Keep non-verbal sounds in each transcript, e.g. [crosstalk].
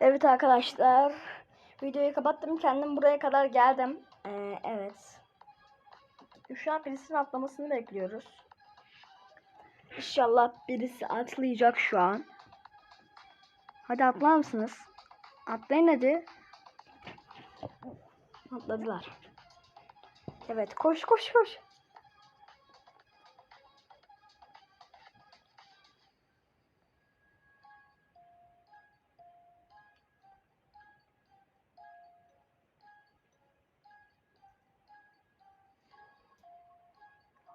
Evet arkadaşlar. Videoyu kapattım. Kendim buraya kadar geldim. Ee, evet. Şu an birisinin atlamasını bekliyoruz. İnşallah birisi atlayacak şu an. Hadi atlar mısınız? Atlayın hadi. Atladılar. Evet koş koş koş.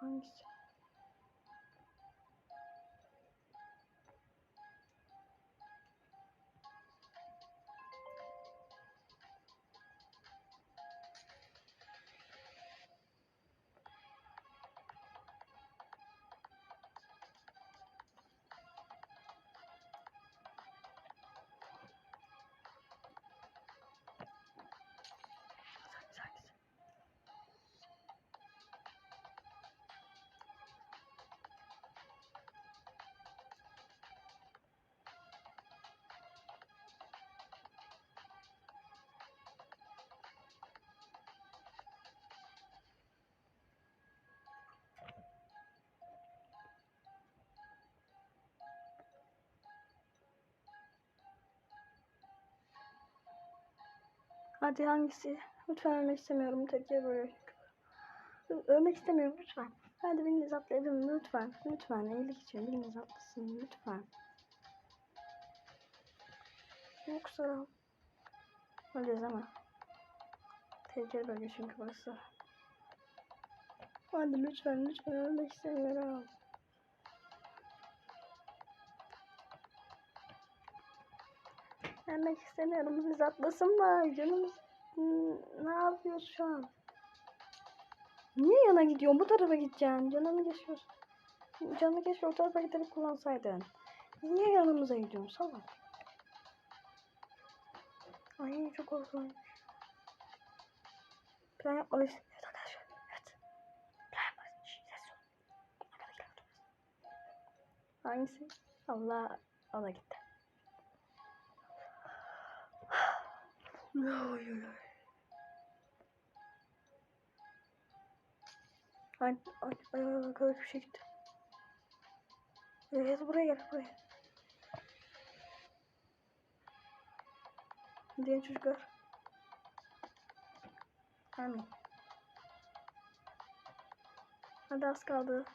Hangisi? Hadi hangisi? Lütfen ölmek istemiyorum. Tekrar böyle. Ölmek istemiyorum lütfen. Hadi biriniz atlayalım lütfen. Lütfen iyilik için biriniz atlasın lütfen. Yoksa öleceğiz ama. Tehlikeli bölge çünkü burası. Hadi lütfen lütfen ölmek istemiyorum. Ölmek istemiyorum. Biriniz atlasın mı? Canımız Hmm, ne yapıyoruz şu an? Niye yana gidiyorsun? Bu tarafa gideceksin. Canını geçiyorsun. Canını keşke o tarafa giderek kullansaydın. Niye yanımıza gidiyorsun? Salak. Ay çok korkunç. Plan yapmalıyız. Evet arkadaşlar. Evet. Plan yapmalıyız. Ses yok. Hangisi? Allah. O da gitti. Oy oy oy. Ay, ay, ay, ay, arkadaş bir şey gitti. Evet, buraya gel, buraya. Diğer çocuklar. Amin. Hadi az kaldı.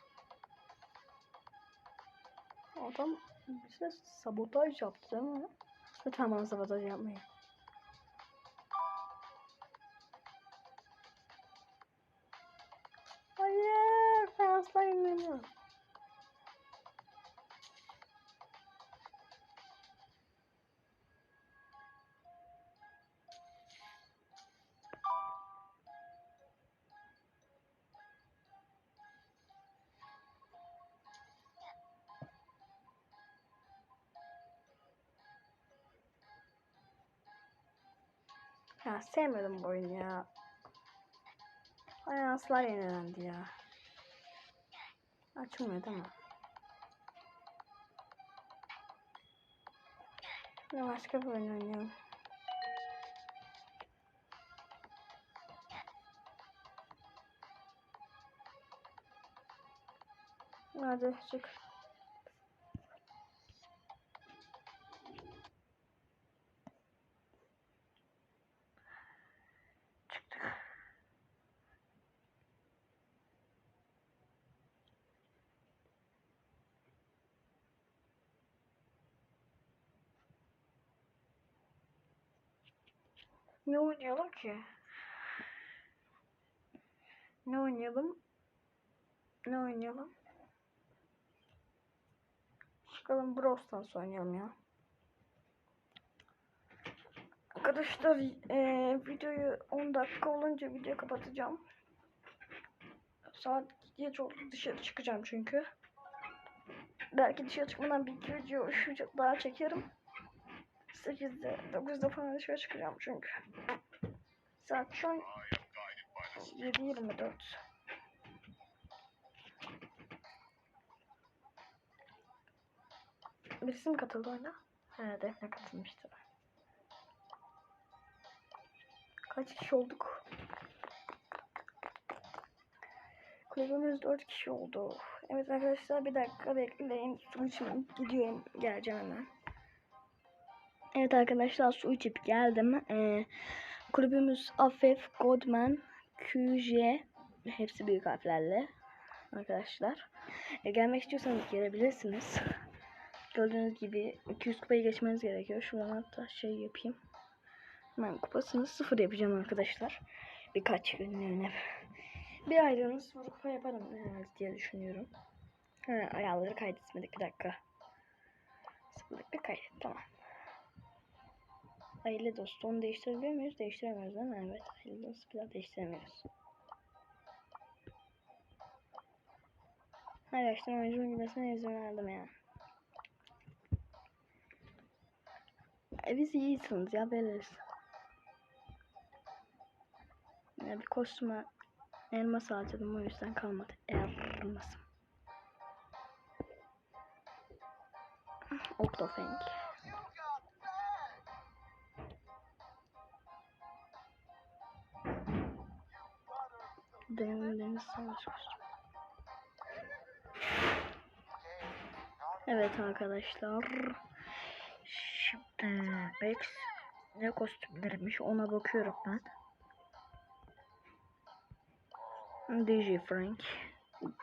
Adam bize sabotaj yaptı değil mi? Lütfen bana sabotaj yapmayın. Ya sevmedim bu oyunu ya. Ay aslar yenilendi ya. Açılmıyor değil mi? Ya başka bir oyun oynayalım. Hadi çık. Ne oynayalım ki? Ne oynayalım? Ne oynayalım? Çıkalım Brawl Stars oynayalım ya. Arkadaşlar eee, videoyu 10 dakika olunca video kapatacağım. Saat geç oldu dışarı çıkacağım çünkü. Belki dışarı çıkmadan bir iki video daha çekerim. 8'de 9'da falan dışarı çıkacağım çünkü. Saat şu an 7.24. Birisi mi katıldı oyuna? He Defne katılmıştı. Kaç kişi olduk? Kulübümüz 4 kişi oldu. Evet arkadaşlar bir dakika bekleyin. Su içmem. Gidiyorum. Geleceğim hemen. Evet arkadaşlar su içip geldim. Ee, kulübümüz Afef, Godman, QJ hepsi büyük harflerle arkadaşlar. E, gelmek istiyorsanız gelebilirsiniz. Gördüğünüz gibi 200 kupayı geçmeniz gerekiyor. Şuradan hatta şey yapayım. Ben kupasını sıfır yapacağım arkadaşlar. Birkaç günlüğüne. Bir aylığını sıfır kupa yaparım diye düşünüyorum. Ha, ayarları kaydetmedik bir dakika. Sıfırlıkta kaydet tamam. Aile dostu onu değiştirebiliyor muyuz? Değiştiremiyoruz değil mi? Evet. Aile dostu bir daha değiştiremiyoruz. Arkadaşlar oyuncunun gitmesine izin verdim ya. E, biz iyisiniz ya veririz. Ya bir kostüme elmas harcadım o yüzden kalmadı. Elmasım. Octofang. Deniz, deniz savaş kostümü. Evet arkadaşlar. Şimdi Max ne kostümlermiş ona bakıyorum ben. DJ Frank,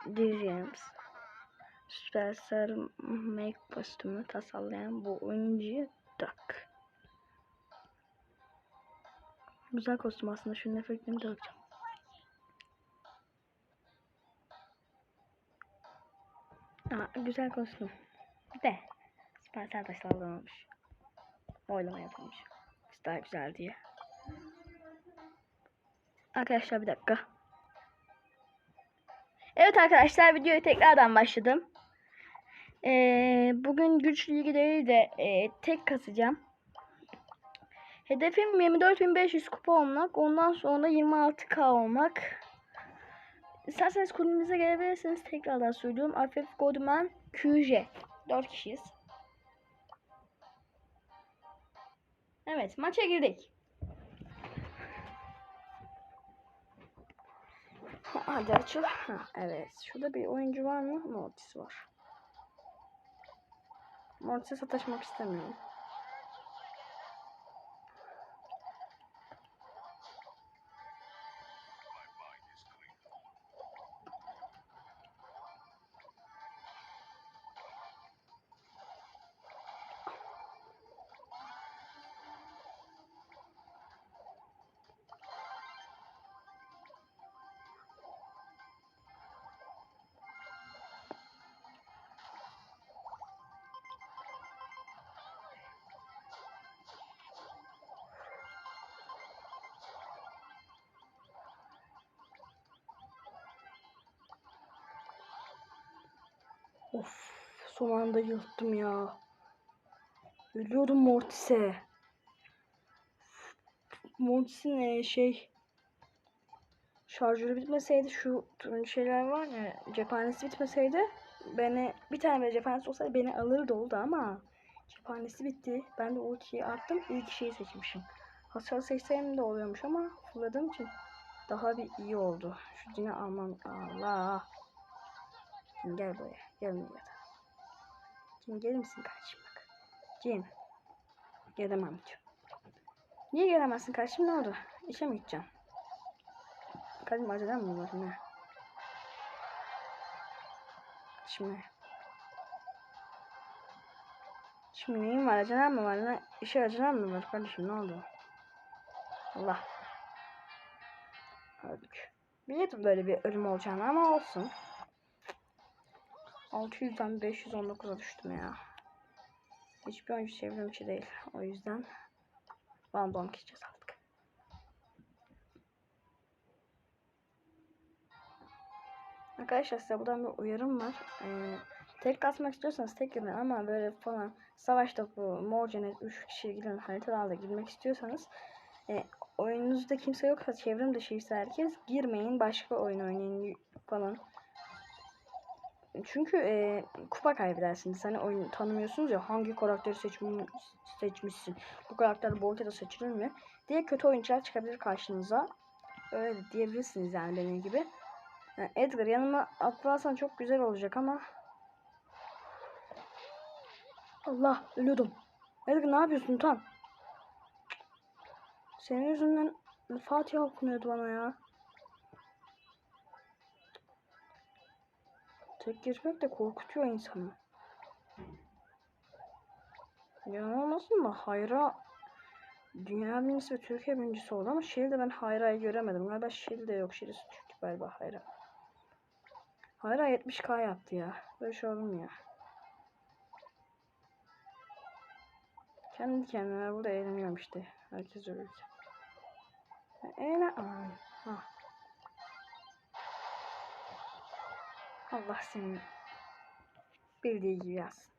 DJ James, Superstar Make kostümü tasarlayan bu oyuncu Duck. Güzel kostüm aslında. Şunun efektini de bakacağım. Aa, güzel kostüm. De. Süpersel taşlardan olmuş. Oylama yapılmış. Daha güzel diye. Arkadaşlar bir dakika. Evet arkadaşlar videoyu tekrardan başladım. Ee, bugün güç ligi değil de e, tek kasacağım. Hedefim 24.500 kupa olmak. Ondan sonra 26k olmak. İsterseniz kulübümüze gelebilirsiniz. Tekrardan söylüyorum. Afef Godman QJ. 4 kişiyiz. Evet maça girdik. Ha, Hadi açıl. Ha, evet. Şurada bir oyuncu var mı? Mortis var. Mortis'e sataşmak istemiyorum. Of, son anda yırttım ya. Ölüyordum Mortis'e. Mortis'in e, şey şarjörü bitmeseydi şu turuncu şeyler var ya cephanesi bitmeseydi beni bir tane böyle cephanesi olsaydı beni alırdı oldu ama cephanesi bitti. Ben de ultiyi attım. İlk şeyi seçmişim. Hasar seçsem de oluyormuş ama fırladığım için daha bir iyi oldu. Şu cini almam. Allah. Şimdi gel buraya. Gel buraya. Cin gelir misin kardeşim bak. Cin. Gelemem diyor. Niye gelemezsin kardeşim ne oldu? İşe mi gideceksin? Kardeşim acelem mi var ne? Şimdi. Şimdi neyin var? Acelem mi var? Ne? İşe acelem mi var kardeşim ne oldu? Allah. Öldük. Biliyordum böyle bir ölüm olacağını ama olsun. 600'den 519'a düştüm ya. Hiçbir oyuncu çevrim içi değil. O yüzden random geçeceğiz artık. Arkadaşlar size buradan bir uyarım var. Ee, tek kasmak istiyorsanız tek gidin ama böyle falan savaş topu, mor cennet 3 kişiye giden haritalarla girmek istiyorsanız e, oyununuzda kimse yoksa çevrim dışıysa herkes girmeyin başka oyun oynayın falan. Çünkü e, kupa kaybedersiniz. Hani oyunu tanımıyorsunuz ya hangi karakteri seçim, seçmişsin. Bu karakter bu ortada seçilir mi? diye kötü oyuncular çıkabilir karşınıza. Öyle diyebilirsiniz yani benim gibi. Yani Edgar yanıma atlarsan çok güzel olacak ama Allah ölüyordum. Edgar ne yapıyorsun tam? Senin yüzünden Fatiha okunuyordu bana ya. Tek geçmek de korkutuyor insanı. Yalan olmasın mı? Hayra dünya birincisi ve Türkiye birincisi oldu ama Şili'de ben Hayra'yı göremedim. Galiba Şili'de yok. Şili'si Türk galiba Hayra. Hayra 70k yaptı ya. Böyle şey olur mu ya? Kendi kendime burada eğleniyorum işte. Herkes ölürken. Eğlen... Allah senin bildiği gibi yazsın.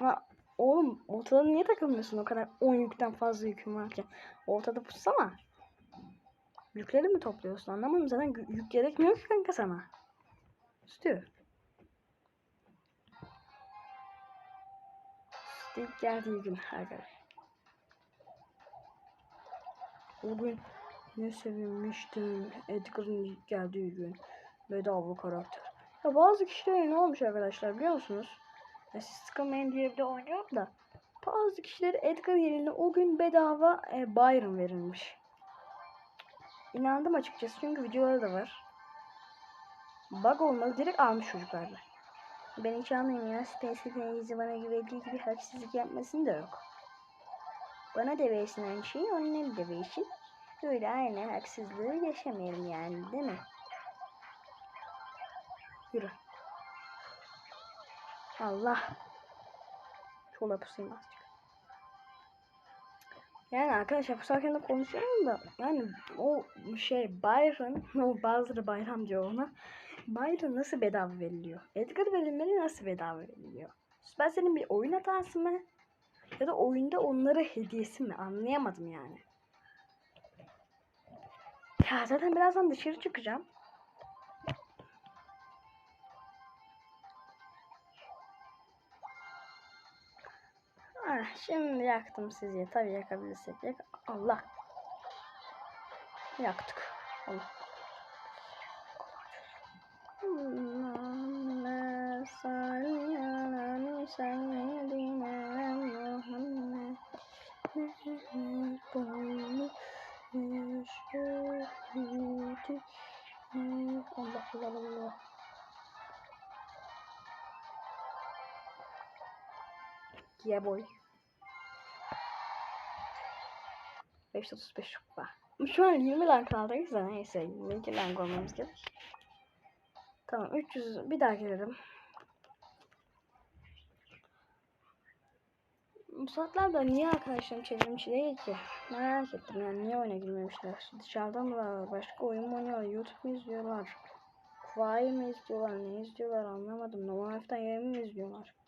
Ama oğlum ortada niye takılmıyorsun o kadar 10 yükten fazla yükün varken? Ortada pussana. Yükleri mi topluyorsun anlamadım zaten yük gerekmiyor ki kanka sana. İstiyor. İlk geldiği gün arkadaşlar. O gün ne sevinmiştim. Edgar'ın geldiği gün. Bedava karakter. Ya bazı kişilere ne olmuş arkadaşlar biliyor musunuz? Ya siz sıkılmayın diye bir de oynuyorum da. Bazı kişilere Edgar yerine o gün bedava e, Byron verilmiş. İnandım açıkçası çünkü videoları da var. Bug olmalı direkt almış çocuklarla. Ben hiç anlayayım ya. Spencer'ın izi bana güvendiği gibi haksızlık yapmasın da yok. Bana da versin aynı şeyi, onlara da versin. Böyle aynı haksızlığı yaşamayalım yani değil mi? Yürü. Allah. Çola pusayım azıcık. Yani arkadaşlar pusarken de konuşuyorum da yani o şey Byron, [laughs] o bazıları bayram diyor ona. Byron nasıl bedava veriliyor? Edgar verilmeli nasıl bedava veriliyor? Ben senin bir oyun hatası mı? Ya da oyunda onlara hediyesi mi? Anlayamadım yani. Ya zaten birazdan dışarı çıkacağım. Ah, şimdi yaktım sizi. Tabii yakabilirsek. Yak Allah. Yaktık. Allah. Allah Allah Allah. Yeah boy. 535 kupa. Şu an 20 lan kaldıyız da neyse 22 lan olmamız gerek. Tamam 300 bir daha girelim. Bu saatlerde niye arkadaşlarım çevirmiş değil ki? Merak ettim yani niye oyuna girmemişler? Dışarıda mı var? Başka oyun mu oynuyorlar? YouTube mu izliyorlar? Kuvayi mi izliyorlar? Ne izliyorlar anlamadım. Normal Life'dan yayın mı izliyorlar?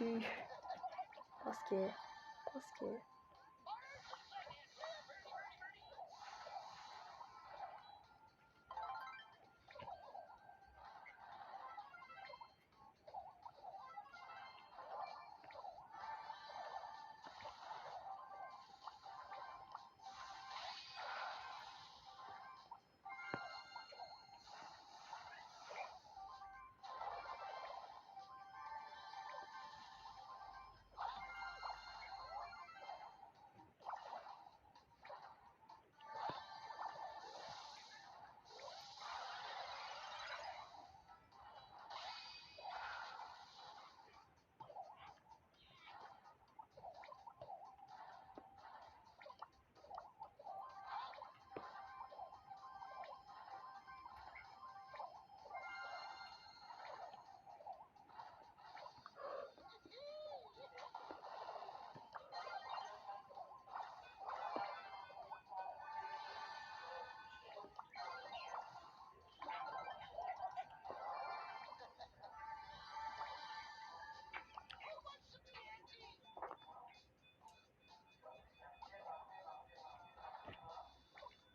dessus. Parce que. Parce que.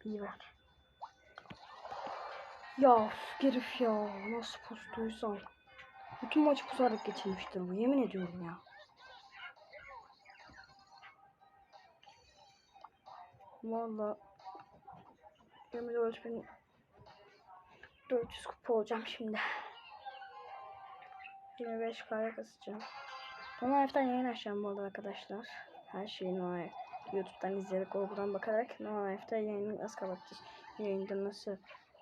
İyi ver. Ya üf, herif ya. Nasıl pustuysan. Bütün maçı pusarak geçirmiştir bu. Yemin ediyorum ya. Valla 24 bin 400 kupa olacağım şimdi. 25 kare kasacağım. Normal Life'den yayın açacağım bu arada arkadaşlar. Her şeyi normal YouTube'dan izleyerek Google'dan bakarak Normal Life'da yayını nasıl kapatacağız? Yayında nasıl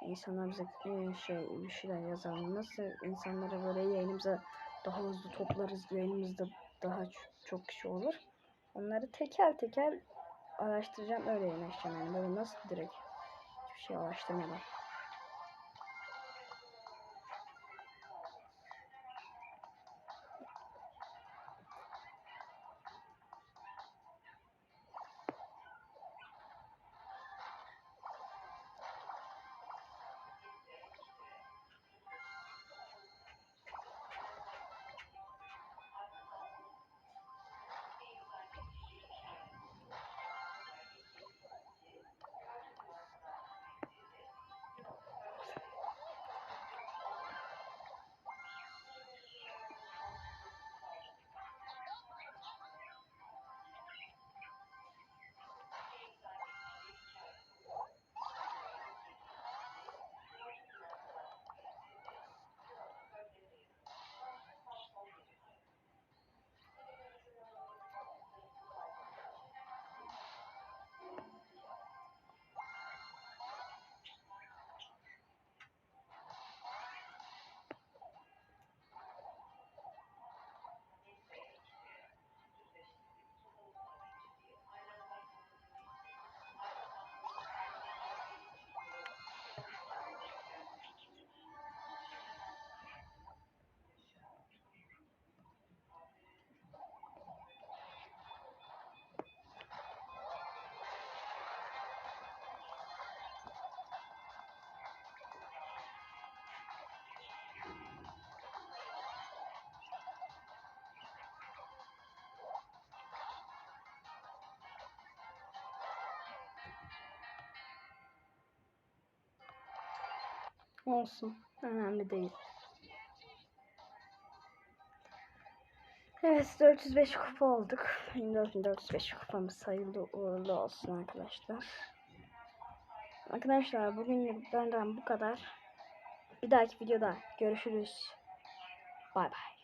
insanlar bize e, şey bir şeyler yazar. Nasıl insanlara böyle yayınımıza daha hızlı toplarız. Yayınımızda daha çok kişi olur. Onları teker teker araştıracağım. Öyle yayın açacağım yani. Böyle nasıl direkt hiçbir şey araştırmadan. Olsun. Önemli değil. Evet 405 kupa olduk. 24.405 kupamız sayıldı uğurlu olsun arkadaşlar. Arkadaşlar bugün benden bu kadar. Bir dahaki videoda görüşürüz. Bay bay.